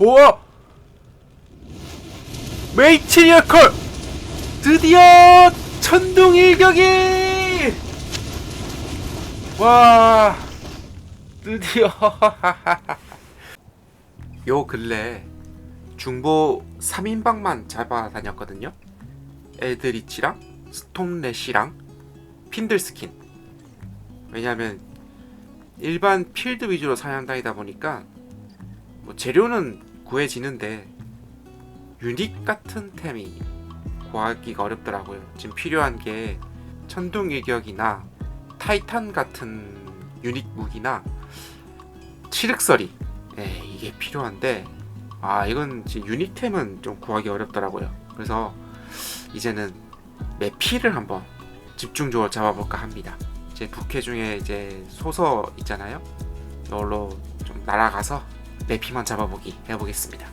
우와! 메이트리어컬! 드디어 천둥 일격이! 와! 드디어 요 근래 중보 3인방만 잡아다녔거든요. 에드리치랑 스톰래시랑 핀들스킨. 왜냐면 일반 필드 위주로 사냥 다니다 보니까 뭐 재료는 구해지는데 유닛 같은 템이 구하기가 어렵더라고요. 지금 필요한 게 천둥 일격이나 타이탄 같은 유닛 무기나 칠흑서리 네, 이게 필요한데 아 이건 이제 유닛템은 좀 구하기 어렵더라고요. 그래서 이제는 매피를 한번 집중적으로 잡아볼까 합니다. 제 부캐 중에 이제 소서 있잖아요. 이걸로 좀 날아가서 매피만 잡아보기 해보겠습니다.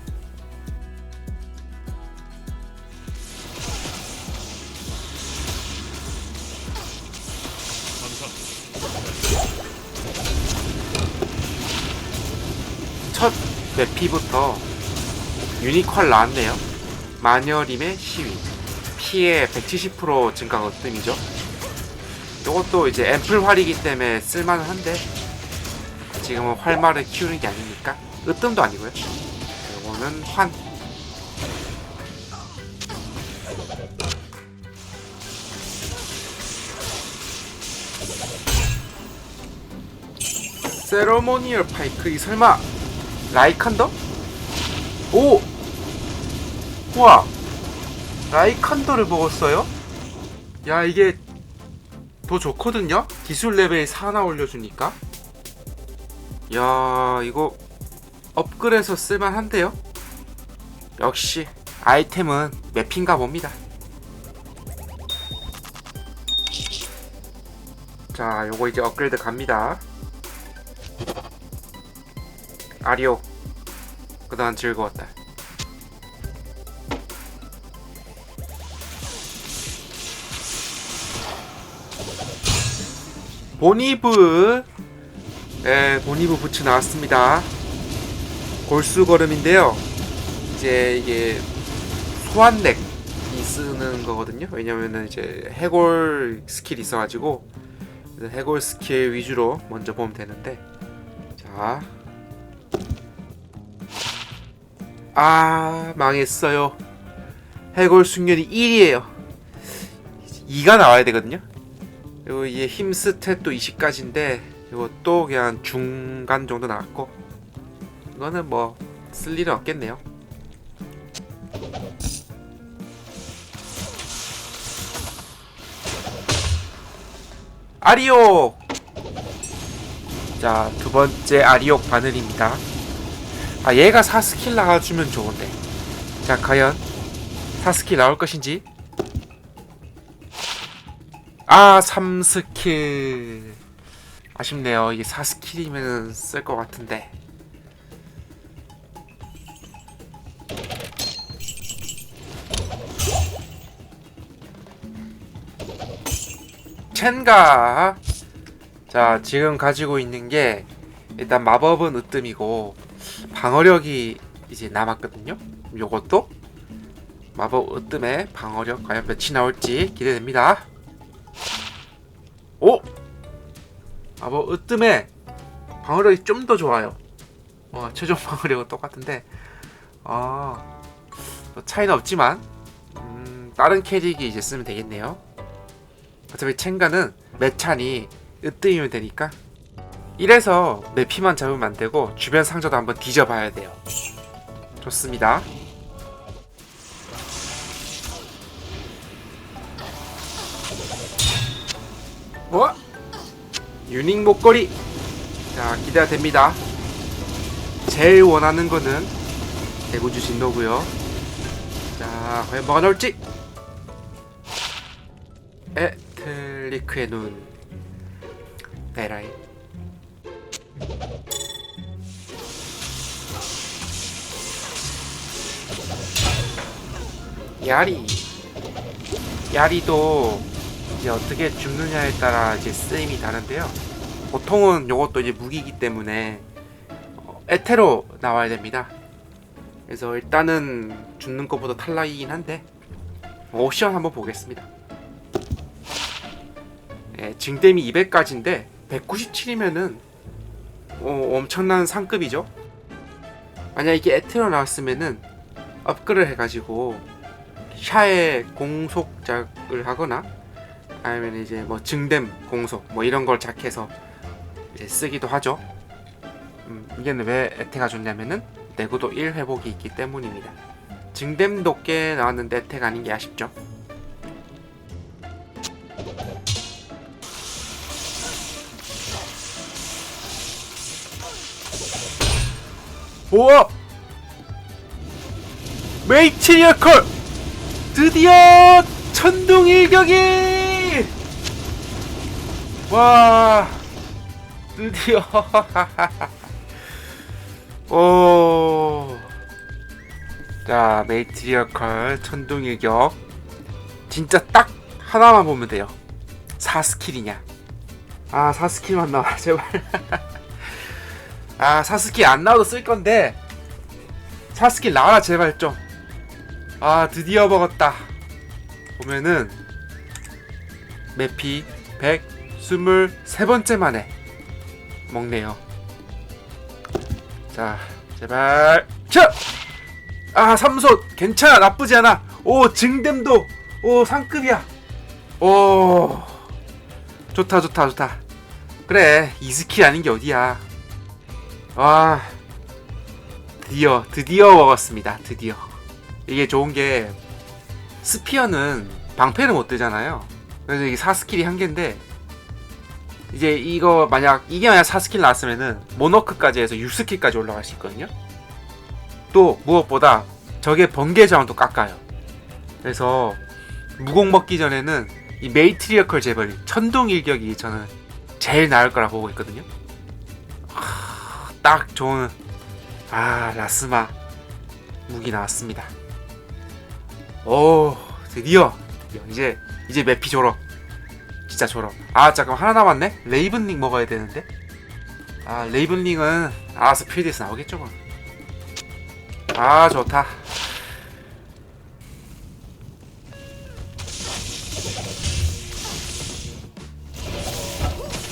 첫 매피부터 유니퀄 나왔네요. 마녀림의 시위. 피해 170% 증가가 으뜸이죠. 이것도 이제 앰플 활이기 때문에 쓸만한데 지금은 활마를 키우는 게 아니니까 으뜸도 아니고요. 이거는 환. 세러모니얼 파이크 이 설마 라이칸더? 오! 우와! 라이칸더를 먹었어요? 야 이게 더 좋거든요? 기술 레벨 4 하나 올려주니까 야 이거 업글해서 쓸만한데요? 역시 아이템은 맵인가 봅니다. 자 요거 이제 업그레이드 갑니다. 아리오. 그동안 즐거웠다. 보니브. 네, 보니브 부츠 나왔습니다. 골수 걸음인데요. 이제 이게 소환렉이 쓰는 거거든요. 왜냐면은 이제 해골 스킬이 있어가지고 해골 스킬 위주로 먼저 보면 되는데 자. 아, 망했어요. 해골 숙련이 1이에요. 2가 나와야 되거든요. 그리고 이게 힘 스탯도 20까지인데 이것도 그냥 중간 정도 나왔고 이거는 뭐 쓸 일은 없겠네요. 아리오! 자, 두 번째 아리옥 바늘입니다. 아, 얘가 4스킬 나와주면 좋은데. 자, 과연 4스킬 나올 것인지. 아, 3스킬. 아쉽네요. 이게 4스킬이면 쓸 것 같은데. 첸가. 자, 지금 가지고 있는 게 일단 마법은 으뜸이고 방어력이 이제 남았거든요. 요것도 마법 으뜸에 방어력 과연 몇이 나올지 기대됩니다. 오! 아, 뭐, 으뜸에 방어력이 좀 더 좋아요. 어, 최종 방어력은 똑같은데, 아, 뭐 차이는 없지만, 음, 다른 캐릭이 이제 쓰면 되겠네요. 어차피 첸가는 매찬이 으뜸이면 되니까. 이래서 매피만 잡으면 안 되고, 주변 상자도 한번 뒤져봐야 돼요. 좋습니다. 뭐? 유닉 목걸이 자 기대가 됩니다 제일 원하는 거는 대구주 진노고요 자 과연 뭐가 나올지 에 야리도 이제 어떻게 죽느냐에 따라 이제 쓰임이 다른데요. 보통은 요것도 이제 무기이기 때문에 어, 에테로 나와야 됩니다. 그래서 일단은 죽는 것보다 탈락이긴 한데 옵션 한번 보겠습니다. 예, 징댐이 200까지인데 197이면은 어, 엄청난 상급이죠. 만약 이게 에테로 나왔으면은 업그레이드 해가지고 샤의 공속작을 하거나 아니면 이제 뭐 증댐 공속 뭐 이런 걸 작해서 쓰기도 하죠. 음, 이게는 왜 에테가 좋냐면은 내구도 1 회복이 있기 때문입니다. 증댐 높게 나왔는데 에테가 아닌 게 아쉽죠. 우와! 메이트리얼 컬! 드디어 천둥 일격이! 와 드디어 오. 자 메이트리얼 컬 천둥 일격 진짜 딱 하나만 보면 돼요 4스킬이냐 아 4스킬만 나와 제발 아 4스킬 안 나와도 쓸 건데. 4스킬 나와라 제발 좀 아 드디어 먹었다. 보면은 매피 123번째 만에 먹네요. 자 제발. 자! 아 삼소 괜찮아. 나쁘지 않아. 오 증댐도. 오 상급이야. 오. 좋다 좋다 좋다. 그래 이스킬 아닌 게 어디야 와 드디어 드디어 먹었습니다. 드디어. 이게 좋은 게 스피어는 방패를 못 뜨잖아요. 그래서 이게 4스킬이 한 개인데 이제 이거 만약 이게 만약 4스킬 나왔으면은 모노크까지 해서 6스킬까지 올라갈 수 있거든요. 또 무엇보다 적의 번개 저항도 깎아요. 그래서 무공 먹기 전에는 이 메이트리어컬 재벌 천둥 일격이 저는 제일 나을 거라 보고 있거든요. 하, 딱 좋은 아 라스마 무기 나왔습니다. 오 드디어 이제 이제 매피 졸업. 진짜 졸업. 아 잠깐 하나 남았네? 레이븐링 먹어야 되는데? 아 레이븐링은 알아서 필드에서 나오겠죠 뭐. 아 좋다.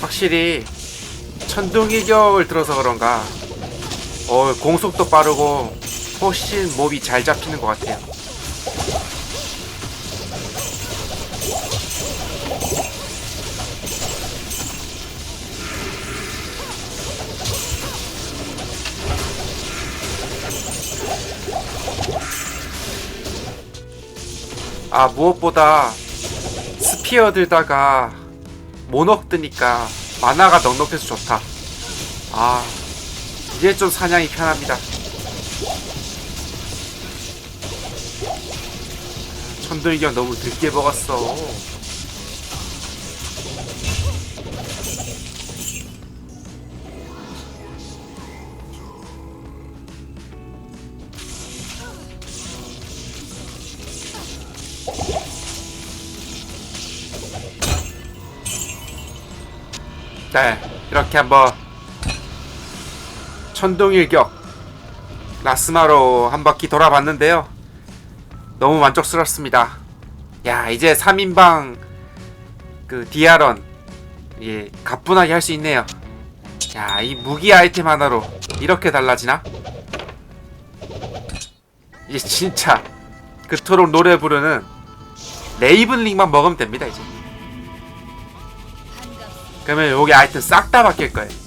확실히 천둥이격을 들어서 그런가? 어 공속도 빠르고 훨씬 몹이 잘 잡히는 것 같아요. 아 무엇보다 스피어 들다가 모넉 뜨니까 만화가 넉넉해서 좋다. 아 이제 좀 사냥이 편합니다. 천둥이경 너무 늦게 먹었어 네, 이렇게 한번 천둥일격 라스마로 한 바퀴 돌아봤는데요. 너무 만족스럽습니다. 야, 이제 3인방 그 디아런 예, 가뿐하게 할 수 있네요. 야, 이 무기 아이템 하나로 이렇게 달라지나? 이제 진짜 그토록 노래 부르는 레이븐링만 먹으면 됩니다, 이제. 그러면 여기 아이템 싹 다 바뀔 거예요.